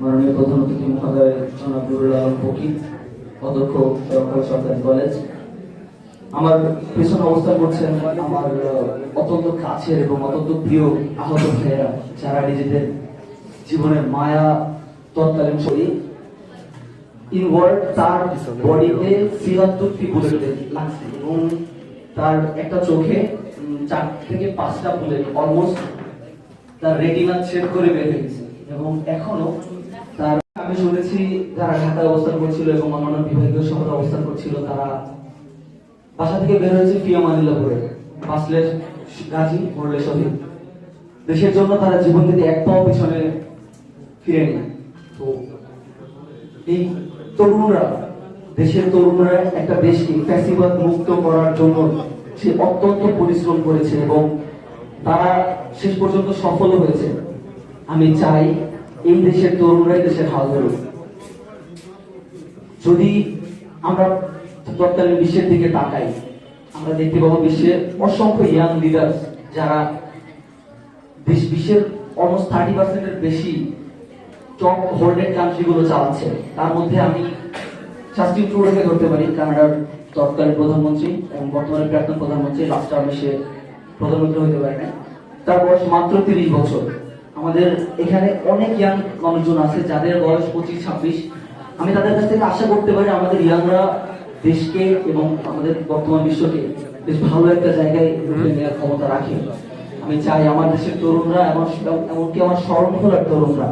মাননীয় প্রধান অতিথি মহোদয়, জনাব নুরুল ফকির, অধ্যক্ষ সরকারি সরকারি কলেজ। আমার পেছনে অবস্থান করছেন আমার অত্যন্ত কাছের এবং অত্যন্ত প্রিয় আহত ভাইয়েরা, যারা নিজেদের জীবনের মায়া তৎকালীন শরীর ইনওয়ার্ড তার বডিতে ছিয়াত্তরটি বুলেট লাগছে এবং তার একটা চোখে চার থেকে পাঁচটা বুলেট অলমোস্ট তার রেটিনা ছেদ করে বের হয়ে গেছে। এবং এখনও তার আমি শুনেছি যারা ঢাকায় অবস্থান করছিল এবং অন্যান্য বিভাগীয় শহরে অবস্থান করছিল। তারা বাসা থেকে বের হয়েছে ফিয়া মানিলা করে গাজী মরলে শহীদ। দেশের জন্য তারা জীবন থেকে এক পাও পিছনে ফিরেনি তো এই তরুণরা, দেশের তরুণরা একটা দেশকে ফ্যাসিবাদ মুক্ত করার জন্য সে অত্যন্ত পরিশ্রম করেছে এবং তারা শেষ পর্যন্ত সফল হয়েছে। আমি চাই এই দেশের তরুণরাই দেশের হাল ধরুক। যদি আমরা তৎকালীন বিশ্বের দিকে তাকাই, আমরা দেখতে পাবো বিশ্বের অসংখ্য ইয়াং লিডার যারা দেশ বিশ্বের অলমোস্ট থার্টি পার্সেন্টের বেশি টপ হোল্ডেড কান্ট্রিগুলো চালাচ্ছে। তার মধ্যে আমি শাস্তি ট্রুডোকে ধরতে পারি, কানাডার তৎকালীন প্রধানমন্ত্রী এবং বর্তমানে প্রাক্তন প্রধানমন্ত্রী লাস্ট টার্মে সে প্রধানমন্ত্রী হতে পারে না তার বয়স মাত্র তিরিশ বছর। আমাদের এখানে অনেক ইয়াং মানুষজন আছে যাদের বয়স পঁচিশ ছাব্বিশ। আমি তাদের কাছ থেকে আশা করতে পারি আমাদের ইয়াংরা দেশকে এবং আমাদের বর্তমান বিশ্বকে বেশ ভালো একটা জায়গায় নেওয়ার ক্ষমতা রাখে। আমি চাই আমার দেশের তরুণরা এবং এমনকি আমার স্মরণ তরুণরা